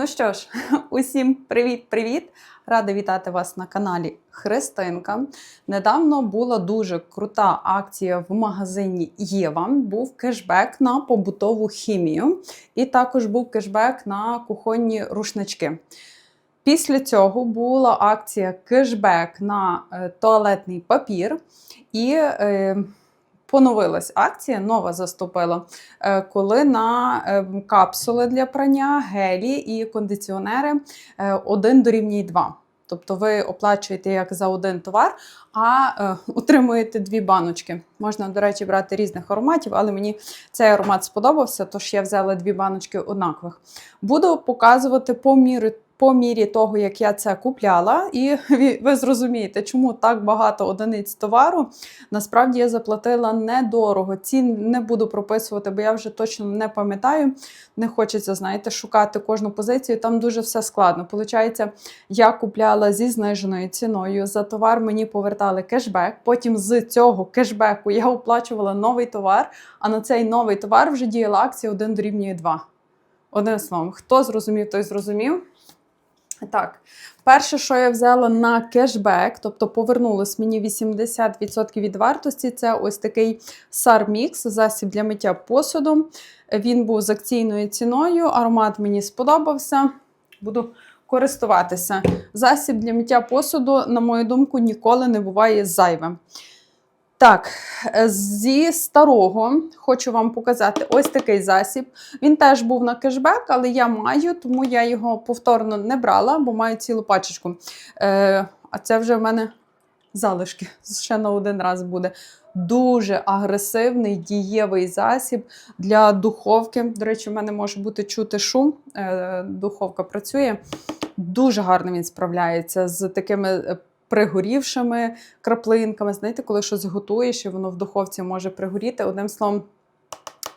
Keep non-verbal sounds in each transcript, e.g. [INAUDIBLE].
Ну що ж, [LAUGHS] усім привіт-привіт! Рада вітати вас на каналі Христинка. Недавно була дуже крута акція в магазині Єва. Був кешбек на побутову хімію, і також був кешбек на кухонні рушнички. Після цього була акція кешбек на е, туалетний папір. І е, поновилась акція, нова заступила, е, коли на е, капсули для прання, гелі і кондиціонери е, 1 дорівнює 2. Тобто ви оплачуєте як за один товар, а е, [LAUGHS] отримуєте дві баночки. Можна, до речі, брати різних ароматів, але мені цей аромат сподобався, тож я взяла дві баночки однакових. Буду показувати по мірі. По мірі того, як я це купляла, і ви, зрозумієте, чому так багато одиниць товару. Насправді я заплатила недорого. Цін не буду прописувати, бо я вже точно не пам'ятаю. Не хочеться, знаєте, шукати кожну позицію. Там дуже все складно. Получається, я купляла зі зниженою ціною. За товар мені повертали кешбек. Потім з цього кешбеку я оплачувала новий товар, а на цей новий товар вже діяла акція 1 дорівнює 2. Одним словом, хто зрозумів, той зрозумів. Так, перше, що я взяла на кешбек, тобто повернулось мені 80% від вартості, це ось такий Sarmix, засіб для миття посуду. Він був з акційною ціною, аромат мені сподобався. Буду користуватися. Засіб для миття посуду, на мою думку, ніколи не буває зайвим. Так, е, зі старого хочу вам показати ось такий засіб. Він теж був на кешбек, але я маю, тому я його повторно не брала, бо маю цілу пачечку. Е, а це вже в мене залишки. Ще на один раз буде. Дуже агресивний дієвий засіб для духовки. До речі, в мене може бути чути шум. Е, духовка працює. Дуже гарно він справляється з такими е, пригорівшими краплинками. Знаєте, коли щось готуєш і воно в духовці може пригоріти. Одним словом,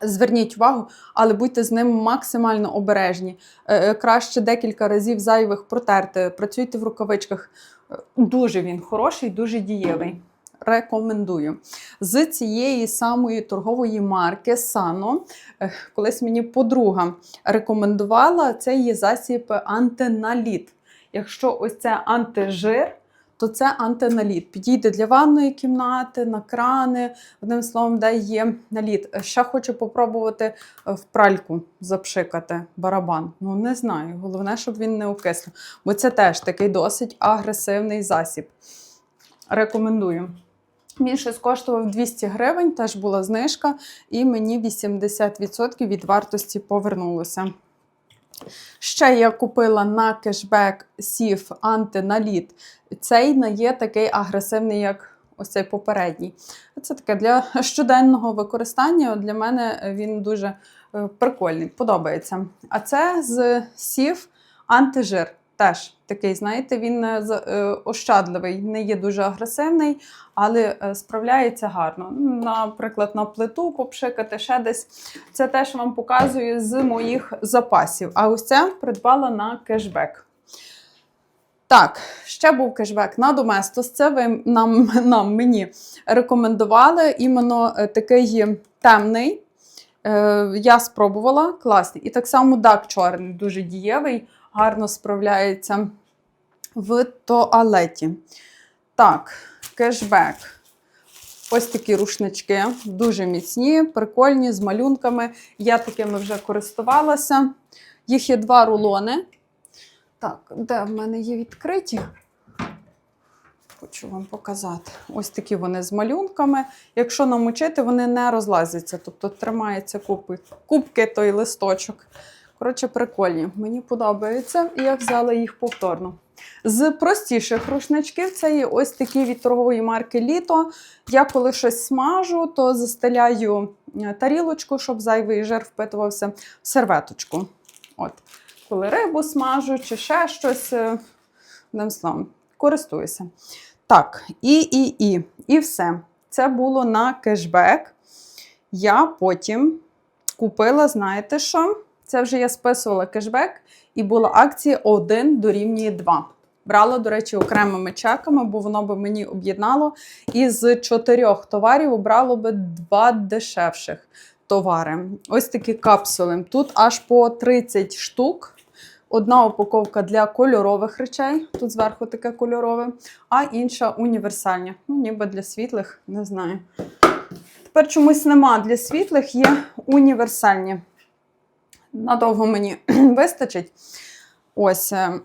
зверніть увагу, але будьте з ним максимально обережні. Е, е, Краще декілька разів зайвих протерти. Працюйте в рукавичках. Е, Дуже він хороший, дуже дієвий. Рекомендую. З цієї самої торгової марки е, колись мені подруга рекомендувала це є засіб антиналіт. Якщо ось це антижир, то це антиналіт. Підійде для ванної кімнати, на крани, одним словом, де є наліт. Ще хочу попробувати в пральку запшикати барабан. Ну, не знаю. Головне, щоб він не укислив. Бо це теж такий досить агресивний засіб. Рекомендую. Він щось коштував 200 гривень, теж була знижка, і мені 80% від вартості повернулося. Ще я купила на кешбек сів антиналіт. Цей не є такий агресивний, як ось цей попередній. Це таке для щоденного використання. Для мене він дуже е, прикольний, подобається. А це з сів антижир. Теж такий, знаєте, він е, е, ощадливий, не є дуже агресивний, але е, справляється гарно. Наприклад, на плиту попшикати ще десь. Це теж вам показую з моїх запасів. А ось це придбала на кешбек. Так, ще був кешбек на Доместос. Це ви нам, нам мені рекомендували. Іменно такий темний. Я спробувала, класний. І так само дак чорний, дуже дієвий, гарно справляється в туалеті. Так, кешбек. Ось такі рушнички, дуже міцні, прикольні, з малюнками. Я такими вже користувалася. Їх є два рулони. Так, де в мене є відкриті? Хочу вам показати. Ось такі вони з малюнками. Якщо намочити, вони не розлазяться, тобто тримається купи, кубки той листочок. Коротше, прикольні. Мені подобається, і я взяла їх повторно. З простіших рушничків це є ось такі від торгової марки Літо. Я коли щось смажу, то застеляю е, тарілочку, щоб зайвий жир впитувався в серветочку. От. Коли рибу смажу чи ще щось, е, одним словом, користуюся. Так, і, і, і, і все. Це було на кешбек. Я потім купила, знаєте що? Це вже я списувала кешбек, і була акція 1 дорівнює 2. Брала, до речі, окремими чеками, бо воно би мені об'єднало. І з чотирьох товарів обрало би два дешевших товари. Ось такі капсули. Тут аж по 30 штук. Одна упаковка для кольорових речей, тут зверху таке кольорове, а інша універсальна. Ну, ніби для світлих, не знаю. Тепер чомусь нема для світлих, є універсальні. Надовго мені [CLEARS THROAT] вистачить. Ось. е,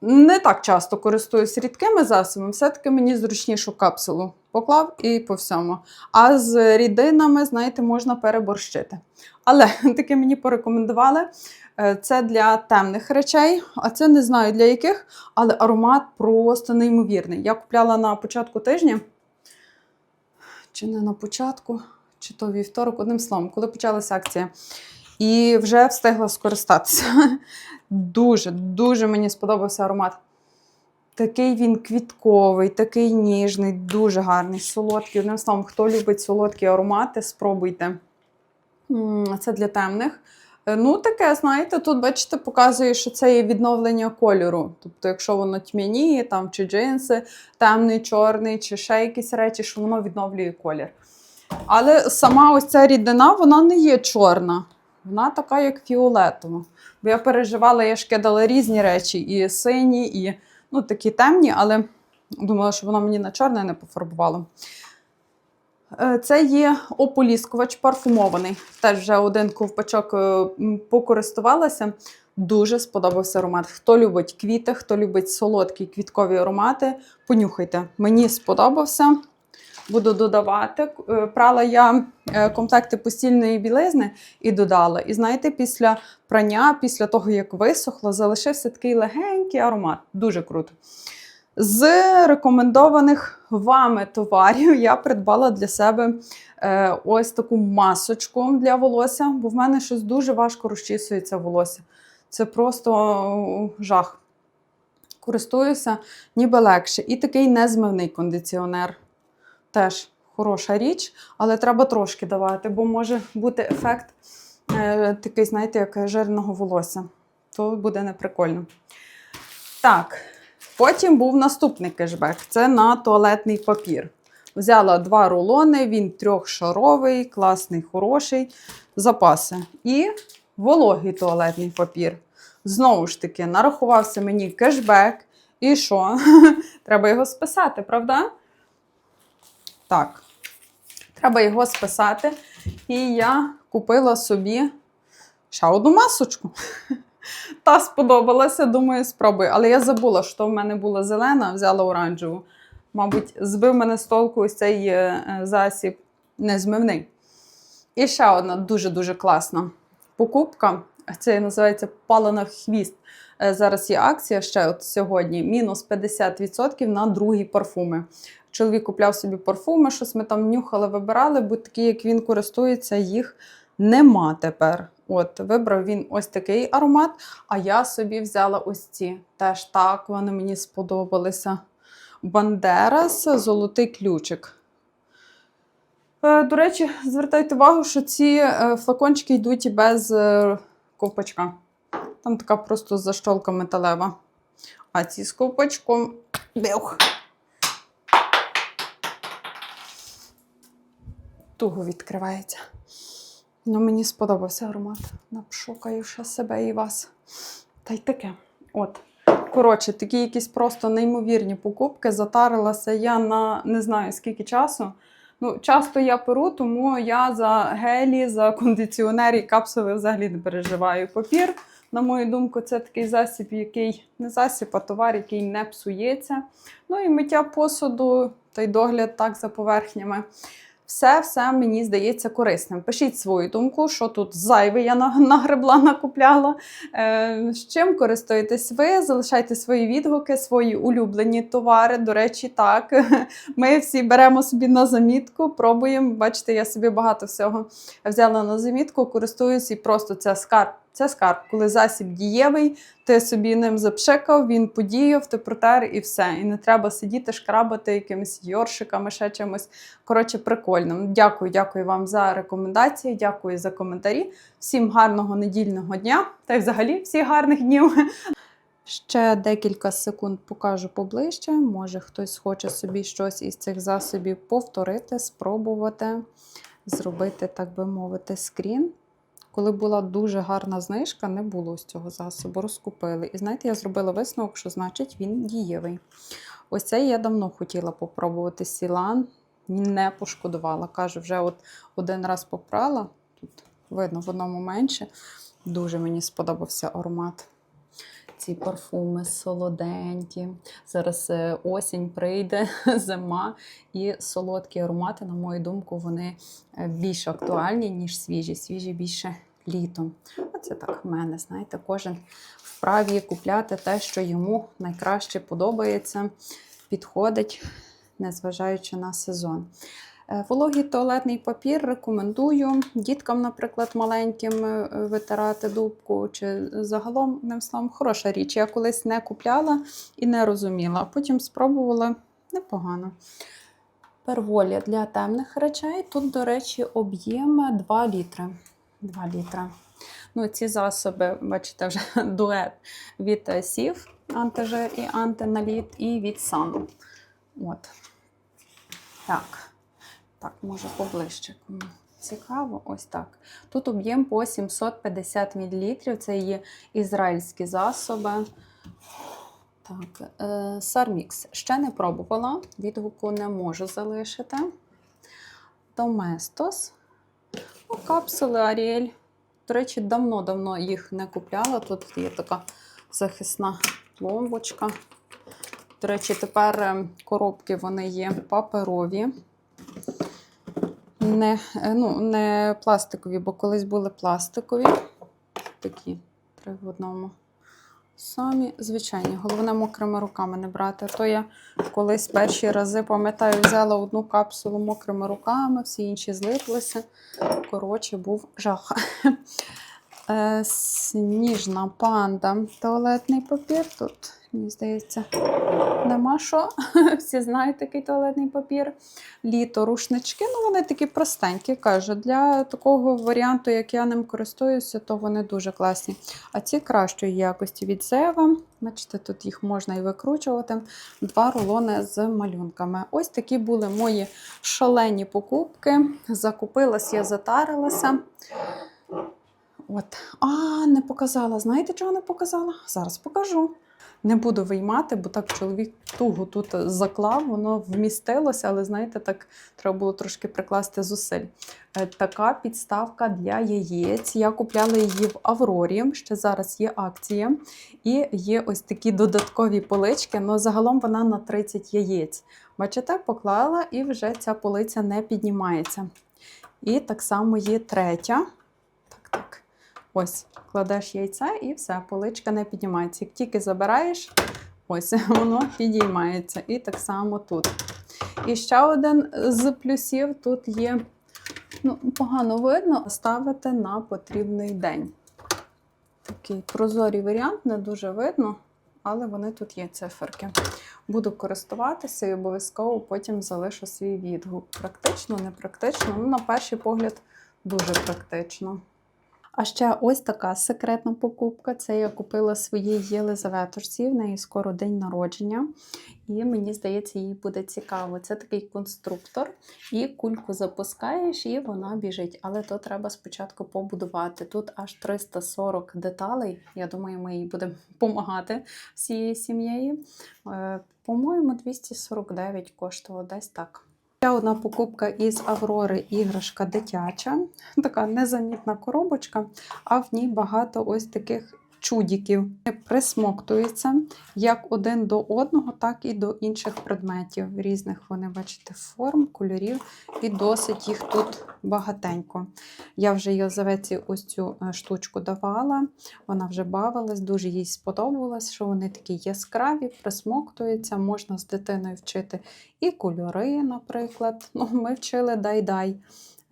Не так часто користуюсь рідкими засобами, все-таки мені зручнішу капсулу поклав і по всьому. А з рідинами, знаєте, можна переборщити. Але [LAUGHS] таке мені порекомендували. Е, Це для темних речей, а це не знаю для яких, але аромат просто неймовірний. Я купляла на початку тижня, чи не на початку, чи то вівторок, одним словом, коли почалася акція. І вже встигла скористатися. [LAUGHS] Дуже, дуже мені сподобався аромат. Такий він квітковий, такий ніжний, дуже гарний, солодкий. Одним словом, хто любить солодкі аромати, спробуйте. Це для темних. Е, Ну, таке, знаєте, тут, бачите, показує, що це є відновлення кольору. Тобто, якщо воно тьмяніє, там, чи джинси, темний, чорний, чи ще якісь речі, що воно відновлює колір. Але сама ось ця рідина, вона не є чорна. Вона така, як фіолетова. Бо я переживала, я ж кидала різні речі, і сині, і ну, такі темні, але думала, що воно мені на чорне не пофарбувало. Е, Це є ополіскувач парфумований. Теж вже один ковпачок е, покористувалася. Дуже сподобався аромат. Хто любить квіти, хто любить солодкі квіткові аромати, понюхайте. Мені сподобався. Буду додавати. Е, Прала я е, комплекти постільної білизни і додала. І знаєте, після прання, після того, як висохло, залишився такий легенький аромат. Дуже круто. З рекомендованих вами товарів я придбала для себе е, ось таку масочку для волосся, бо в мене щось дуже важко розчісується волосся. Це просто жах. Користуюся ніби легше. І такий незмивний кондиціонер. Теж хороша річ, але треба трошки давати, бо може бути ефект е, такий, знаєте, як жирного волосся. То буде неприкольно. Так, потім був наступний кешбек. Це на туалетний папір. Взяла два рулони, він трьохшаровий, класний, хороший. Запаси. І вологий туалетний папір. Знову ж таки, нарахувався мені кешбек. І що? [LAUGHS] Треба його списати, правда? Так. Треба його списати. І я купила собі ще одну масочку. [LAUGHS] Та сподобалася, думаю, спробую. Але я забула, що в мене була зелена, взяла оранжеву. Мабуть, збив мене з толку ось цей е, е, засіб незмивний. І ще одна дуже-дуже класна покупка. Це називається палена в хвіст. Е, Зараз є акція ще от сьогодні. Мінус 50% на другі парфуми. Чоловік купляв собі парфуми, щось ми там нюхали, вибирали, бо такі, як він користується, їх нема тепер. От, вибрав він ось такий аромат, а я собі взяла ось ці. Теж так, вони мені сподобалися. Бандерас, золотий ключик. Е, До речі, звертайте увагу, що ці е, флакончики йдуть без е, ковпачка. Там така просто защолка металева. А ці з ковпачком. Бех. Туго відкривається. Ну, мені сподобався аромат. Напшукаю ще себе і вас. Та й таке. От. Коротше, такі якісь просто неймовірні покупки. Затарилася я на не знаю скільки часу. Ну, часто я перу, тому я за гелі, за кондиціонери і капсули взагалі не переживаю. Папір, на мою думку, це такий засіб, який не засіб, а товар, який не псується. Ну і миття посуду та й догляд так за поверхнями. Все, все мені здається корисним. Пишіть свою думку, що тут зайве я нагребла, накупляла. Е, з чим користуєтесь ви? Залишайте свої відгуки, свої улюблені товари. До речі, так. [LAUGHS] Ми всі беремо собі на замітку, пробуємо. Бачите, я собі багато всього взяла на замітку, користуюсь і просто це скарб. Це скарб, коли засіб дієвий, ти собі ним запшикав, він подіяв, ти протер і все. І не треба сидіти, шкрабати якимись йоршиками, ще чимось. Коротше, прикольно. Дякую, дякую вам за рекомендації, дякую за коментарі. Всім гарного недільного дня та й взагалі всіх гарних днів. Ще декілька секунд покажу поближче. Може, хтось хоче собі щось із цих засобів повторити, спробувати, зробити, так би мовити, скрін. Коли була дуже гарна знижка, не було з цього засобу, розкупили. І знаєте, я зробила висновок, що значить він дієвий. Ось цей я давно хотіла попробувати сілан, не пошкодувала. Кажу, вже от один раз попрала, тут видно в одному менше. Дуже мені сподобався аромат. Ці парфуми солоденькі. Зараз е, осінь прийде, [LAUGHS] зима, і солодкі аромати, на мою думку, вони е, більш актуальні, ніж свіжі. Свіжі більше літом. Оце так в мене, знаєте, кожен вправі купляти те, що йому найкраще подобається, підходить, незважаючи на сезон. Е, Вологий туалетний папір рекомендую діткам, наприклад, маленьким е, витирати дубку, чи загалом, ним словом, хороша річ. Я колись не купляла і не розуміла, а потім спробувала непогано. Перволі для темних речей. Тут, до речі, об'єм 2 літри. 2 літри. Ну, ці засоби, бачите, вже [LAUGHS] дует від е, сів антижир і антиналіт, і від сану. От. Так. Так, може поближче. Цікаво, ось так. Тут об'єм по 750 мл. Це є ізраїльські засоби. Так, е, Сармікс ще не пробувала, відгуку не можу залишити. Доместос. Ну, капсули Аріель. До речі, давно-давно їх не купляла. Тут є така захисна пломбочка. До речі, тепер е, коробки вони є паперові. Не, е, ну, не пластикові, бо колись були пластикові. Такі три в одному. Самі звичайні. Головне мокрими руками не брати. А то я колись перші рази, пам'ятаю, взяла одну капсулу мокрими руками, всі інші злиплися. Коротше, був жах. Е, Сніжна панда. Туалетний папір. Тут, мені здається, нема що. [LAUGHS] Всі знають такий туалетний папір. Літо, рушнички. Ну, вони такі простенькі, кажу. Для такого варіанту, як я ним користуюся, то вони дуже класні. А ці кращої якості від Зева. Бачите, тут їх можна і викручувати. Два рулони з малюнками. Ось такі були мої шалені покупки. Закупилась, я затарилася. От. А, не показала. Знаєте, чого не показала? Зараз покажу. Не буду виймати, бо так чоловік туго тут заклав, воно вмістилося, але знаєте, так треба було трошки прикласти зусиль. Е, Така підставка для яєць. Я купляла її в Аврорі. Ще зараз є акція. І є ось такі додаткові полички, але загалом вона на 30 яєць. Бачите, поклала і вже ця полиця не піднімається. І так само є третя. Так, так. Ось, кладеш яйця і все, поличка не піднімається. Як тільки забираєш, ось [LAUGHS] воно підіймається. І так само тут. І ще один з плюсів тут є, ну, погано видно, ставити на потрібний день. Такий прозорий варіант, не дуже видно, але вони тут є циферки. Буду користуватися і обов'язково потім залишу свій відгук. Практично, не практично. Ну, на перший погляд, дуже практично. А ще ось така секретна покупка. Це я купила своїй Єлизаветушці. В неї скоро день народження. І мені здається, їй буде цікаво. Це такий конструктор, і кульку запускаєш, і вона біжить. Але то треба спочатку побудувати. Тут аж 340 деталей. Я думаю, ми їй будемо допомагати всією сім'єю. Е, По-моєму, 249 коштувало десь так. Ще одна покупка із Аврори іграшка дитяча. Така незамітна коробочка, а в ній багато ось таких чудіків. Вони Присмоктуються як один до одного, так і до інших предметів. Різних вони, бачите, форм, кольорів, і досить їх тут багатенько. Я вже Єлизаветі ось цю е, штучку давала, вона вже бавилась, дуже їй сподобалось, що вони такі яскраві, присмоктуються, можна з дитиною вчити і кольори, наприклад. [LAUGHS] Ну, Ми вчили дай-дай.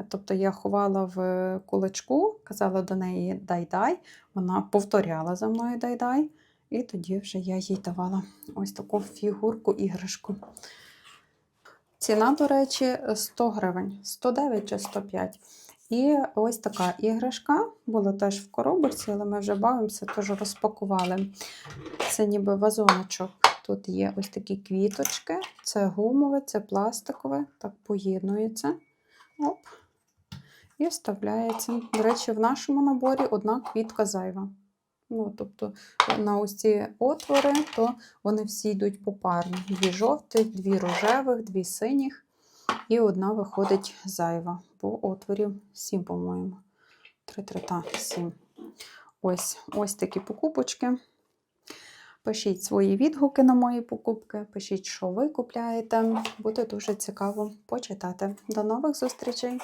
Тобто я ховала в кулачку, казала до неї дай-дай, вона повторяла за мною дай-дай, і тоді вже я їй давала ось таку фігурку іграшку. Ціна, до речі, 100 гривень, 109 чи 105. І ось така іграшка була теж в коробочці, але ми вже бавимося, теж розпакували. Це ніби вазоночок. Тут є ось такі квіточки, це гумове, це пластикове, так поєднується. Оп. І вставляється. До речі, в нашому наборі одна квітка зайва. Ну, тобто на ось ці отвори, то вони всі йдуть попарно. Дві жовтих, дві рожевих, дві синіх, і одна виходить зайва. Бо отворів сім, по-моєму. Три, три, та, сім. Ось, ось такі покупочки. Пишіть свої відгуки на мої покупки, пишіть, що ви купляєте. Буде дуже цікаво почитати. До нових зустрічей!